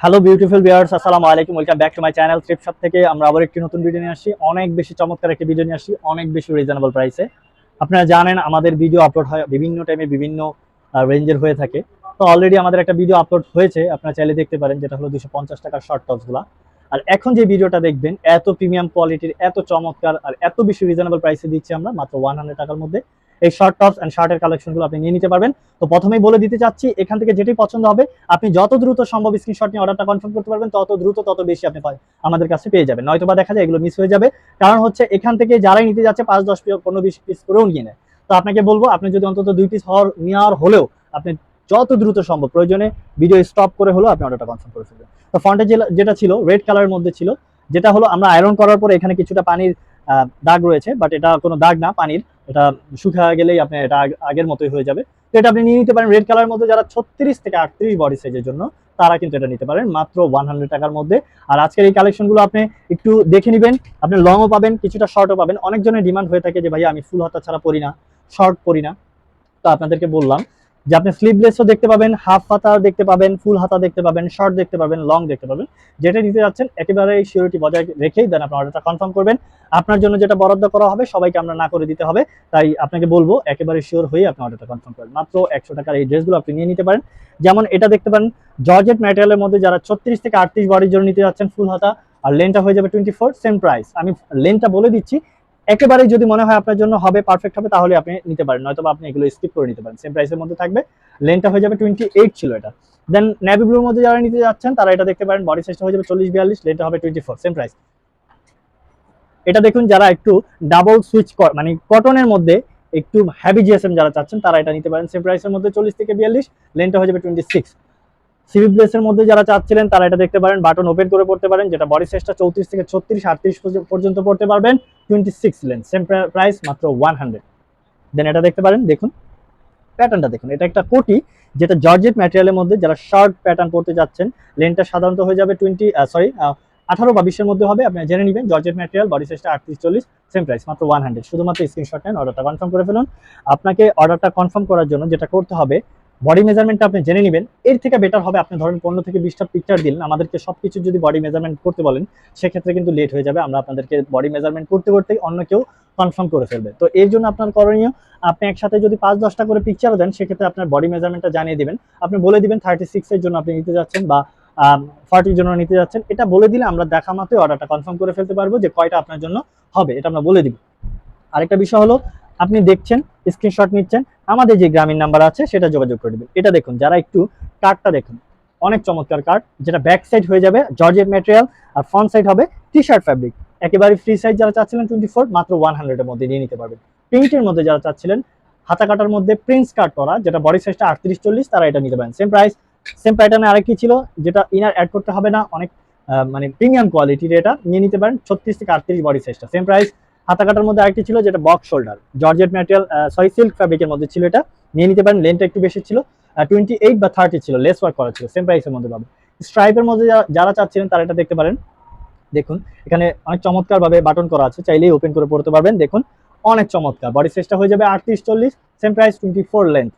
Hello beautiful viewers আসসালামু আলাইকুম welcome back to my channel trip shop থেকে। আমরা আবার একটি নতুন ভিডিও নিয়ে আসছি। অনেক বেশি চমৎকার একটি ভিডিও নিয়ে আসছি, অনেক বেশি রিজনেবল প্রাইসে আপনারা জানেন, আমাদের ভিডিও আপলোড হয় বিভিন্ন টাইমে বিভিন্ন রেঞ্জের হয়ে থাকে। তো অলরেডি আমাদের একটা ভিডিও আপলোড হয়েছে, আপনারা চাইলে দেখতে পারেন, যেটা হলো দুশো পঞ্চাশ টাকার শর্ট টপসগুলো আর এখন যে ভিডিওটা দেখবেন, এত প্রিমিয়াম কোয়ালিটির এত চমৎকার, আর এত বেশি রিজনেবল প্রাইসে দিচ্ছি আমরা, মাত্র ওয়ান টাকার মধ্যে। এই শর্ট টপস অ্যান্ড শার্টের কালেকশনগুলো আপনি নিয়ে নিতে পারবেন। তো প্রথমেই বলে দিতে চাচ্ছি, এখান থেকে যেটি পছন্দ হবে, আপনি যত দ্রুত সম্ভব স্ক্রিনশট নিয়ে অর্ডারটা কনফার্ম করতে পারবেন, তত দ্রুত, তত বেশি আপনি আমাদের কাছে পেয়ে যাবেন। নয়তো বা দেখা যায় এগুলো মিস হয়ে যাবে। কারণ হচ্ছে এখান থেকে যারাই নিতে যাচ্ছে, পাঁচ, দশ পনেরো বিশ পিস করেও নিয়ে নেয়। তো আপনাকে বলব, আপনি যদি অন্তত দুই পিস হওয়ার, নেওয়ার হলেও আপনি যত দ্রুত সম্ভব, প্রয়োজনে ভিডিও স্টপ করে হলেও আপনি অর্ডারটা কনফার্ম করে ফেলবেন। তো ফ্রন্টে যেটা ছিল রেড কালারের মধ্যে ছিল, যেটা হলো আমরা আয়রন করার পরে এখানে কিছুটা পানির দাগ রয়েছে বাট এটা কোনো দাগ না, পানির। এটা শুকা গেলেই আপনি এটা আগের মতোই হয়ে যাবে। তো এটা আপনি নিয়ে নিতে পারেন রেড কালার মধ্যে, যারা ছত্রিশ থেকে আটত্রিশ বডি সাইজের জন্য, তারা কিন্তু এটা নিতে পারেন মাত্র ওয়ান হান্ড্রেড টাকার মধ্যে। আর আজকের এই কালেকশনগুলো আপনি একটু দেখে নেবেন, আপনি লংও পাবেন, কিছুটা শর্টও পাবেন। অনেকজনের ডিমান্ড হয়ে থাকে যে ভাই আমি ফুল হাতা ছাড়া পরি না শর্ট পরি না। তো আপনাদেরকে বললাম যে আপনি স্লিভলেসও দেখতে পাবেন হাফ হাতা দেখতে পাবেন ফুল হাতা দেখতে পাবেন শর্ট দেখতে পাবেন লং দেখতে পাবেন। যেটা নিতে যাচ্ছেন একেবারে সিউরিটি বজায় রেখেই দেন আপনার অর্ডারটা কনফার্ম করবেন। আপনার জন্য যেটা বরাদ্দ করা হবে, সবাইকে আমরা না করে দিতে হবে। তাই আপনাকে বলব, একেবারে শিওর হয়ে আপনি অর্ডারটা কনফার্ম করেন মাত্র একশো টাকার এই ড্রেসগুলো আপনি নিয়ে নিতে পারেন। যেমন এটা দেখতে পারেন জর্জেট ম্যাটেরিয়ালের মধ্যে যারা ছত্রিশ থেকে আটত্রিশ বডির জন্য নিতে যাচ্ছেন ফুল হাতা, আর লেনটা হয়ে যাবে টোয়েন্টি ফোর সেম প্রাইস আমি লেনটা বলে দিচ্ছি একেবারেই যদি মনে হয় আপনার জন্য হবে পারফেক্ট হবে, তাহলে আপনি নিতে পারেন। নয়তো আপনি এগুলো স্কিপ করে নিতে পারেন। সেম প্রাইসের মধ্যে থাকবে। লেনটা হয়ে যাবে টোয়েন্টি এইট ছিল এটা। দেন নেভি ব্লুর মধ্যে যারা নিতে যাচ্ছেন, তারা এটা দেখতে পারেন। বডি সাইজটা হয়ে যাবে চল্লিশ বিয়াল্লিশ লেনটা হবে টোয়েন্টি ফোর সেম প্রাইস এটা দেখুন যারা একটু ডাবল সুইচ মানে কটনের মধ্যে একটু হ্যাভি জিএসএম যারা চাচ্ছেন, তারা এটা নিতে পারেন। সেম প্রাইসের মধ্যে চল্লিশ থেকে বিয়াল্লিশ লেনটা হয়ে যাবে টোয়েন্টি সিক্স সিভি প্লেসের মধ্যে যারা চাচ্ছিলেন, তারা এটা দেখতে পারেন। বাটন ওপেন করে পড়তে পারেন, যেটা বডি সাইজটা চৌত্রিশ থেকে ছত্রিশ, আটত্রিশ পর্যন্ত পড়তে পারবেন। Twenty six length same price মাত্র ওয়ান হান্ড্রেড দেন এটা দেখতে পারেন, দেখুন। প্যাটার্নটা দেখুন, এটা একটা কোটি, যেটা জর্জেট ম্যাটেরিয়ালের মধ্যে যারা শার্ট প্যাটার্ন পড়তে যাচ্ছেন লেনটা সাধারণত হয়ে যাবে টোয়েন্টি সরি আঠারো বা বিশের মধ্যে হবে আপনি জেনে নেবেন জর্জেট ম্যাটেরিয়াল বডি সাইজটা আটত্রিশ, চল্লিশ সেম প্রাইস মাত্র ওয়ান হান্ড্রেড শুধুমাত্র স্ক্রিনশট নেন অর্ডারটা কনফার্ম করে ফেলুন। আপনাকে অর্ডারটা কনফার্ম করার জন্য যেটা করতে হবে বডি মেজারমেন্টটা আপনি জেনে নেবেন। এর থেকে বেটার হবে আপনি ধরেন পনেরো থেকে বিশটা পিকচার দিলেন, আমাদেরকে সবকিছু যদি বডি মেজারমেন্ট করতে বলেন, সেক্ষেত্রে কিন্তু লেট হয়ে যাবে। আমরা আপনাদেরকে বডি মেজারমেন্ট করতে করতেই অন্য কেউ কনফার্ম করে ফেলবে। তো এর জন্য আপনার করণীয়, আপনি একসাথে যদি পাঁচ দশটা করে পিকচারও দেন, সেক্ষেত্রে আপনার বডি মেজারমেন্টটা জানিয়ে দিবেন। আপনি বলে দিবেন থার্টি সিক্সের জন্য আপনি নিতে যাচ্ছেন বা ফর্টির জন্য নিতে যাচ্ছেন। এটা বলে দিলে আমরা দেখা মাত্রই অর্ডারটা কনফার্ম করে ফেলতে পারব যে কয়টা আপনার জন্য হবে, এটা আমরা বলে দিব। আরেকটা বিষয় হলো আপনি দেখছেন স্ক্রিনশট নিচ্ছেন, আমাদের যে গ্রামীণ নাম্বার আছে, সেটা যোগাযোগ করে দেবেন। এটা দেখুন, যারা একটু কার্ডটা দেখুন, অনেক চমৎকার কার্ড যেটা ব্যাক সাইড হয়ে যাবে জর্জেট ম্যাটেরিয়াল আর ফ্রন্ট সাইড হবে টি শার্ট ফ্যাব্রিক একেবারে ফ্রি সাইজ যারা চাচ্ছিলেন টোয়েন্টি ফোর মাত্র ওয়ান হান্ড্রেডের মধ্যে নিয়ে নিতে পারবেন। প্রিন্টের মধ্যে যারা চাচ্ছিলেন, হাতা কাটার মধ্যে প্রিন্স কাট করা, যেটা বডি সাইজটা আটত্রিশ চল্লিশ, তারা এটা নিতে পারেন। সেম প্রাইস সেম প্যাটার্নে আরেকটি ছিল, যেটা ইনার অ্যাড করতে হবে না, অনেক মানে প্রিমিয়াম কোয়ালিটির এটা, নিয়ে নিতে পারেন, ছত্রিশ থেকে আটত্রিশ বডি সাইজটা সেম প্রাইস হাতা কাটার মধ্যে আরেকটি ছিল যেটা box shoulder georgette material sorry silk ফ্যাব্রিকের মধ্যে ছিল এটা। নিয়ে নিতে পারেন লেনটা একটু বেশি ছিল। টোয়েন্টি এইট বা থার্টি ছিল লেস ওয়ার্ক করা ছিল সেম প্রাইসের মধ্যে পাবেন। স্ট্রাইপের মধ্যে যারা- চাচ্ছিলেন তারা এটা দেখতে পারেন। দেখুন, এখানে অনেক চমৎকার ভাবে বাটন করা আছে, চাইলেই ওপেন করে পড়তে পারবেন। দেখুন, অনেক চমৎকার। বডি সাইজটা হয়ে যাবে আটত্রিশ চল্লিশ same price twenty four length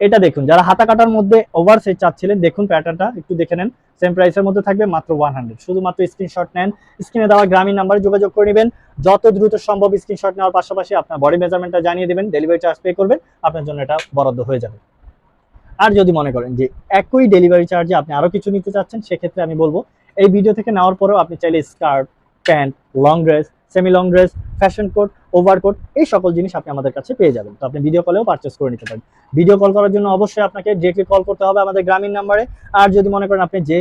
এটা দেখুন, যারা হাতা কাটার মধ্যে ওভার সাইজ চাচ্ছিলেন, দেখুন প্যাটার্নটা একটু দেখে নেন। সেম প্রাইসের মধ্যে থাকবে মাত্র ওয়ান হান্ড্রেড শুধুমাত্র স্ক্রিনশট নেন স্ক্রিনে দেওয়া গ্রামীণ নাম্বারে যোগাযোগ করে নেবেন। যত দ্রুত সম্ভব স্ক্রিনশট নেওয়ার পাশাপাশি আপনার বডি মেজারমেন্টটা জানিয়ে দেবেন ডেলিভারি চার্জ পে করবেন, আপনার জন্য এটা বরাদ্দ হয়ে যাবে। আর যদি মনে করেন যে একই ডেলিভারি চার্জে আপনি আরও কিছু নিতে চাচ্ছেন, সেক্ষেত্রে আমি বলব, এই ভিডিও থেকে নেওয়ার পরেও আপনি চাইলে skirt pant long dress semi long dress fashion coat overcoat এই সকল জিনিস আপনি আমাদের কাছে পেয়ে যাবেন। তো আপনি ভিডিও কলেও পারচেস করে নিতে পারেন। ভিডিও কল করার জন্য অবশ্যই আপনাকে ডিরেক্টলি কল করতে হবে আমাদের গ্রামীণ নাম্বারে আর যদি মনে করেন আপনি যে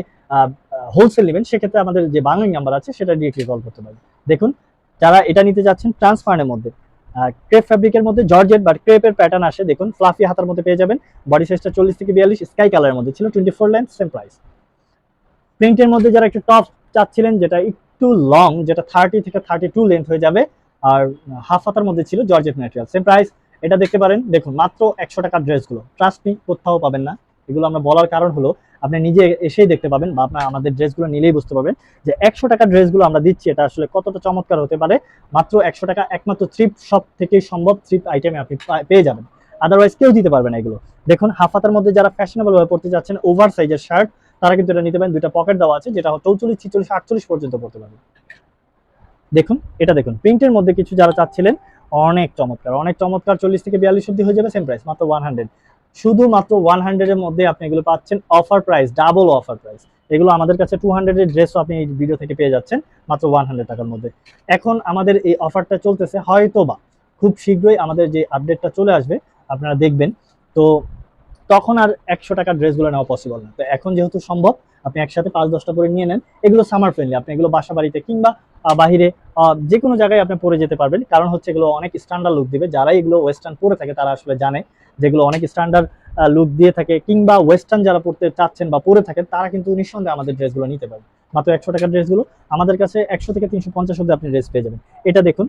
হোলসেল নেবেন, সেক্ষেত্রে আমাদের যে বাংলা নাম্বার আছে, সেটা ডিরেক্টলি কল করতে পারবেন দেখুন, যারা এটা নিতে যাচ্ছেন ট্রান্সফারের মধ্যে ক্রেপ ফ্যাব্রিকের মধ্যে জর্জেট বা ক্রেপের প্যাটার্ন আসে, দেখুন ফ্লাফি হাতার মধ্যে পেয়ে যাবেন। বডি সাইজটা চল্লিশ থেকে বিয়াল্লিশ স্কাই কালারের মধ্যে ছিল twenty four length same price প্রিন্টের মধ্যে যারা একটু টপ চাচ্ছিলেন, যেটা একটু লং যেটা থার্টি থেকে থার্টি টু লেন্থ হয়ে যাবে, আর হাফ হাতার মধ্যে ছিল জর্জেট ম্যাটেরিয়াল সেম প্রাইস এটা দেখতে পারেন, দেখুন, মাত্র একশো টাকার ড্রেসগুলো। মি কোথাও পাবেন না। এগুলো আমরা বলার কারণ হলো, আপনি নিজে এসেই দেখতে পাবেন বা আপনার আমাদের ড্রেসগুলো নিলেই বুঝতে পারবেন যে একশো টাকার ড্রেসগুলো আমরা দিচ্ছি, এটা আসলে কতটা চমৎকার হতে পারে। মাত্র একশো টাকা একমাত্র থ্রিপ শপ থেকেই সম্ভব থ্রিপ আইটেমে আপনি পেয়ে যাবেন। আদারওয়াইজ কেউ দিতে পারবে না এগুলো। দেখুন হাফ হাতার মধ্যে যারা ফ্যাশনেবল ভাবে পড়তে যাচ্ছেন ওভার সাইজের শার্ট তারা কিন্তু এটা নিতে পারেন, দুইটা পকেট দেওয়া আছে, যেটা চৌচল্লিশ, ছিচল্লিশ, আটচল্লিশ পর্যন্ত পড়তে পারবে দেখুন, এটা দেখুন প্রিন্টের মধ্যে কিছু যারা চাচ্ছিলেন, অনেক চমৎকার অনেক চমৎকার, চল্লিশ থেকে বিয়াল্লিশ অব্দি হয়ে যাবে সেম প্রাইস মাত্র ওয়ান হান্ড্রেড শুধুমাত্র ওয়ান হান্ড্রেডের মধ্যে আপনি এগুলো পাচ্ছেন offer price double offer price এগুলো আমাদের কাছে টু হান্ড্রেডের ড্রেসও আপনি এই ভিডিও থেকে পেয়ে যাচ্ছেন, মাত্র ওয়ান হান্ড্রেড টাকার মধ্যে। এখন আমাদের এই অফারটা চলতেছে হয়তো বা খুব শীঘ্রই আমাদের যে আপডেটটা চলে আসবে, আপনারা দেখবেন। তো তখন আর একশো টাকার ড্রেসগুলো নেওয়া পসিবল না। তো এখন যেহেতু সম্ভব, আপনি একসাথে পাঁচ দশটা করে নিয়ে নেন। এগুলো সামার ফ্রেন্ডলি আপনি এগুলো বাসা বাড়িতে কিংবা বাহিরে যে কোনো জায়গায় আপনি পরে যেতে পারবেন। কারণ হচ্ছে এগুলো অনেক স্ট্যান্ডার্ড লুক দিবে। যারা এগুলো ওয়েস্টার্ন পরে থাকে তারা আসলে জানে যেগুলো অনেক স্ট্যান্ডার্ড লুক দিয়ে থাকে। কিংবা ওয়েস্টার্ন যারা পড়তে চাচ্ছেন বা পরে থাকেন, তারা কিন্তু নিঃসন্দেহে আমাদের ড্রেসগুলো নিতে পারবে মাত্র একশো টাকার ড্রেসগুলো আমাদের কাছে একশো থেকে তিনশো পঞ্চাশ অব্দি আপনি ড্রেস পেয়ে যাবেন। এটা দেখুন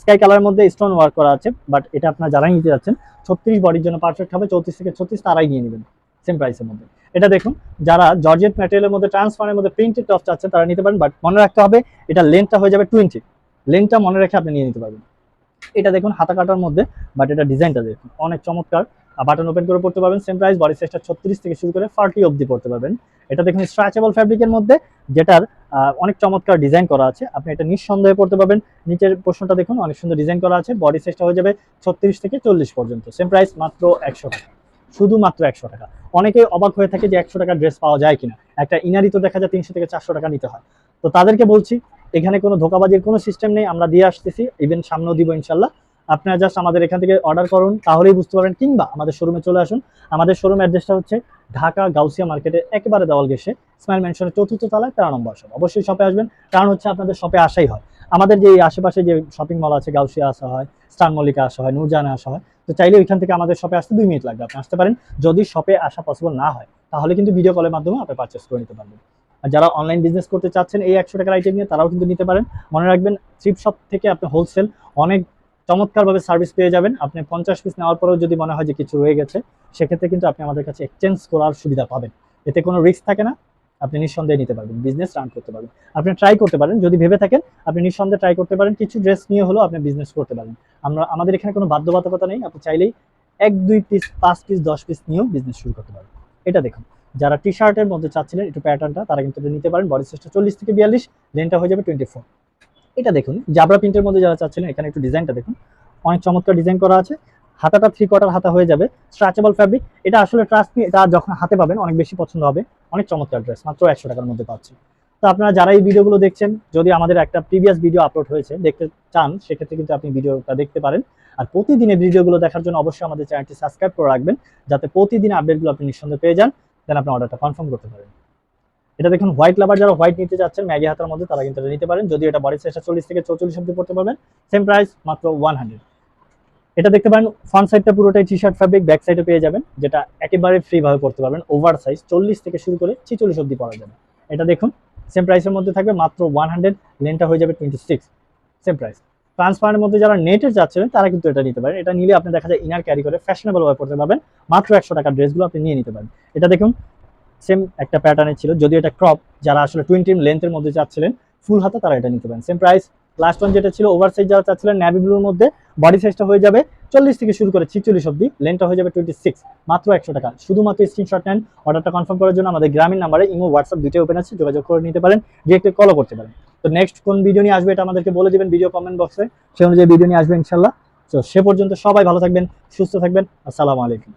স্কাই কালারের মধ্যে স্টোন ওয়ার্ক করা আছে বাট এটা আপনার যারাই নিতে যাচ্ছেন, ছত্রিশ বডির জন্য পারফেক্ট হবে, চৌত্রিশ থেকে ছত্রিশ তারাই নিয়ে নেবেন সেম প্রাইসের মধ্যে। এটা দেখুন, যারা জর্জেট ম্যাটেরিয়ালের মধ্যে ট্রান্সফারের মধ্যে প্রিন্টেড টপ চাচ্ছেন, তারা নিতে পারেন বাট মনে রাখতে হবে, এটা লেন্থটা হয়ে যাবে টোয়েন্টি লেন্থটা মনে রেখে আপনি নিয়ে নিতে পারবেন। এটা দেখুন, হাতা কাটার মধ্যে বাট এটা ডিজাইনটা দেখুন, অনেক চমৎকার। বাটন ওপেন করে পড়তে পারবেন সেম প্রাইস বডি সাইজটা ছত্রিশ থেকে শুরু করে ফার্টি অবধি পড়তে পারবেন। এটা দেখুন স্ট্রেচেবল ফ্যাব্রিকের মধ্যে, যেটার অনেক চমৎকার ডিজাইন করা আছে। আপনি এটা নিঃসন্দেহে পড়তে পারবেন। নিচের প্রশ্নটা দেখুন, অনেক সুন্দর ডিজাইন করা আছে। বডি সাইজটা হয়ে যাবে ছত্রিশ থেকে চল্লিশ পর্যন্ত। সেম প্রাইস মাত্র একশো টাকা। শুধুমাত্র একশো টাকা। অনেকে অবাক হয়ে থাকে যে একশো টাকার ড্রেস পাওয়া যায় কিনা। একটা ইনারি তো দেখা যায় তিনশো থেকে চারশো টাকা নিতে হয়। তো তাদেরকে বলছি, এখানে কোনো ধোকাবাজির কোনো সিস্টেম নেই। আমরা দিয়ে আসতেছি। ইভেন সামনেও দিব ইনশাল্লাহ। আপনারা জাস্ট আমাদের এখান থেকে অর্ডার করুন, তাহলেই বুঝতে পারবেন। কিংবা আমাদের শোরুমে চলে আসুন। আমাদের শোরুম অ্যাড্রেসটা হচ্ছে ঢাকা গাউসিয়া মার্কেটের একেবারে দেওয়াল গেছে স্মাইল মেনশনের চতুর্থ তলায় তেরো নম্বর শপ। অবশ্যই শপে আসবেন। কারণ হচ্ছে আপনাদের শপে আসাই হয়। আমাদের যে আশেপাশে যে শপিং মল আছে, গাউসিয়া আসা হয়, স্টার মল্লিকা আসা হয়, নূরজাহানে আসা হয়, তো চাইলে ওইখান থেকে আমাদের শপে আসতে দুই মিনিট লাগবে। আপনি আসতে পারেন। যদি শপে আসা পসিবল না হয়, তাহলে কিন্তু ভিডিও কলের মাধ্যমে আপনি পারচেস করে নিতে পারবেন। আর যারা অনলাইন বিজনেস করতে চাচ্ছেন এই একশো টাকার আইটেম নিয়ে, তারাও কিন্তু নিতে পারেন। মনে রাখবেন থ্রিপ শপ থেকে আপনি হোলসেল অনেক চমৎকারভাবে সার্ভিস পেয়ে যাবেন। আপনি পঞ্চাশ পিস নেওয়ার পরেও যদি মনে হয় যে কিছু রয়ে গেছে, সেক্ষেত্রে কিন্তু আপনি আমাদের কাছে এক্সচেঞ্জ করার সুবিধা পাবেন। এতে কোনো রিস্ক থাকে না, আপনি নিঃসন্দেহে নিতে পারবেন বিজনেস রান করতে পারবেন। আপনি ট্রাই করতে পারেন, যদি ভেবে থাকেন, আপনি নিঃসন্দেহে ট্রাই করতে পারেন, কিছু ড্রেস নিয়ে হলেও আপনি বিজনেস করতে পারেন। আমরা, আমাদের এখানে কোনো বাধ্যবাধকতা নেই, আপনি চাইলেই এক, দুই পিস পাঁচ পিস দশ পিস নিয়েও বিজনেস শুরু করতে পারবেন। এটা দেখুন, যারা টি শার্টের মধ্যে চাচ্ছিলেন, একটু প্যাটার্নটা তারা কিন্তু নিতে পারেন বডি সাইজটা চল্লিশ থেকে বিয়াল্লিশ লেনটা হয়ে যাবে টোয়েন্টি ফোর এটা দেখুন, জাবরা প্রিন্টের মধ্যে যারা চাচ্ছিলেন এখানে একটু ডিজাইনটা দেখুন। অনেক চমৎকার ডিজাইন করা আছে। হাতাটা থ্রি কোয়ার্টার হাতা হয়ে যাবে। স্ট্রাচেবল ফ্যাব্রিক এটা আসলে ট্রাস্ট এটা যখন হাতে পাবেন, অনেক বেশি পছন্দ হবে। অনেক চমৎকার ড্রেস মাত্র একশো টাকার মধ্যে পাচ্ছি। তো আপনারা যারা এই ভিডিওগুলো দেখছেন, যদি আমাদের একটা প্রিভিয়াস ভিডিও আপলোড হয়েছে, দেখতে চান, সেক্ষেত্রে কিন্তু আপনি ভিডিওটা দেখতে পারেন। আর প্রতিদিনের ভিডিওগুলো দেখার জন্য অবশ্যই আমাদের চ্যানেলটি সাবস্ক্রাইব করে রাখবেন, যাতে প্রতিদিন আপডেটগুলো আপনি নিঃসন্দেহে পেয়ে যান। দেন আপনি অর্ডারটা কনফার্ম করতে পারেন। এটা দেখুন হোয়াইট লাভার যারা হোয়াইট নিতে যাচ্ছেন ম্যাগি হাতার মধ্যে তারা কিন্তু নিতে পারেন। যদি এটা বডি সাইজটা চল্লিশ থেকে চৌচল্লিশ অব্দি পড়তে পারবেন সেম প্রাইস মাত্র ওয়ান হান্ড্রেড এটা দেখতে পারেন ফ্রন্ট সাইডটা পুরোটাই টি শার্ট ফ্যাব্রিক ব্যাক সাইডে পেয়ে যাবেন, যেটা একেবারে ফ্রি ভাবে পড়তে পারবেন ওভার সাইজ চল্লিশ থেকে শুরু করে ছিচল্লিশ অব্দি পরা যাবে। এটা দেখুন সেম প্রাইসের মধ্যে থাকবে, মাত্র ওয়ান হান্ড্রেড লেনটা হয়ে যাবে টোয়েন্টি সিক্স সেম প্রাইস ট্রান্সপারেন্টের মধ্যে যারা নেটের যাচ্ছিলেন তারা কিন্তু এটা নিতে পারেন। এটা নিলে আপনি দেখা যায় ইনার ক্যারি করে ফ্যাশনেবল ভাবে পড়তে পারবেন, মাত্র একশো টাকার ড্রেসগুলো আপনি নিয়ে নিতে পারেন। এটা দেখুন সেম একটা প্যাটার্নের ছিল যদি এটা ক্রপ যারা আসলে টোয়েন্টি লেন্থের মধ্যে চাচ্ছিলেন ফুল হাতা তারা এটা নিতে পারেন। সেম প্রাইস লাস্ট ওয়ান যেটা ছিল ওভার সাইজ যারা চাচ্ছিলেন ন্যাভি ব্লুর মধ্যে বডি সাইজটা হয়ে যাবে চল্লিশ থেকে শুরু করে ছিচল্লিশ অব্দি লেনটা হয়ে যাবে টোয়েন্টি সিক্স মাত্র একশো টাকা। শুধুমাত্র স্ক্রিনশট নেন অর্ডারটা কনফার্ম করার জন্য আমাদের গ্রামীণ নাম্বারে ইমো হোয়াটসঅ্যাপ দুটোই ওপেন আছে, যোগাযোগ করে নিতে পারেন ডিরেক্টলি কলও করতে পারেন। তো নেক্সট কোন ভিডিও নিয়ে আসবে এটা আমাদেরকে বলে দেবেন ভিডিও কমেন্ট বক্সে সে অনুযায়ী ভিডিও নিয়ে আসবে ইনশাল্লাহ তো সে পর্যন্ত সবাই ভালো থাকবেন, সুস্থ থাকবেন, আসসালামু আলাইকুম।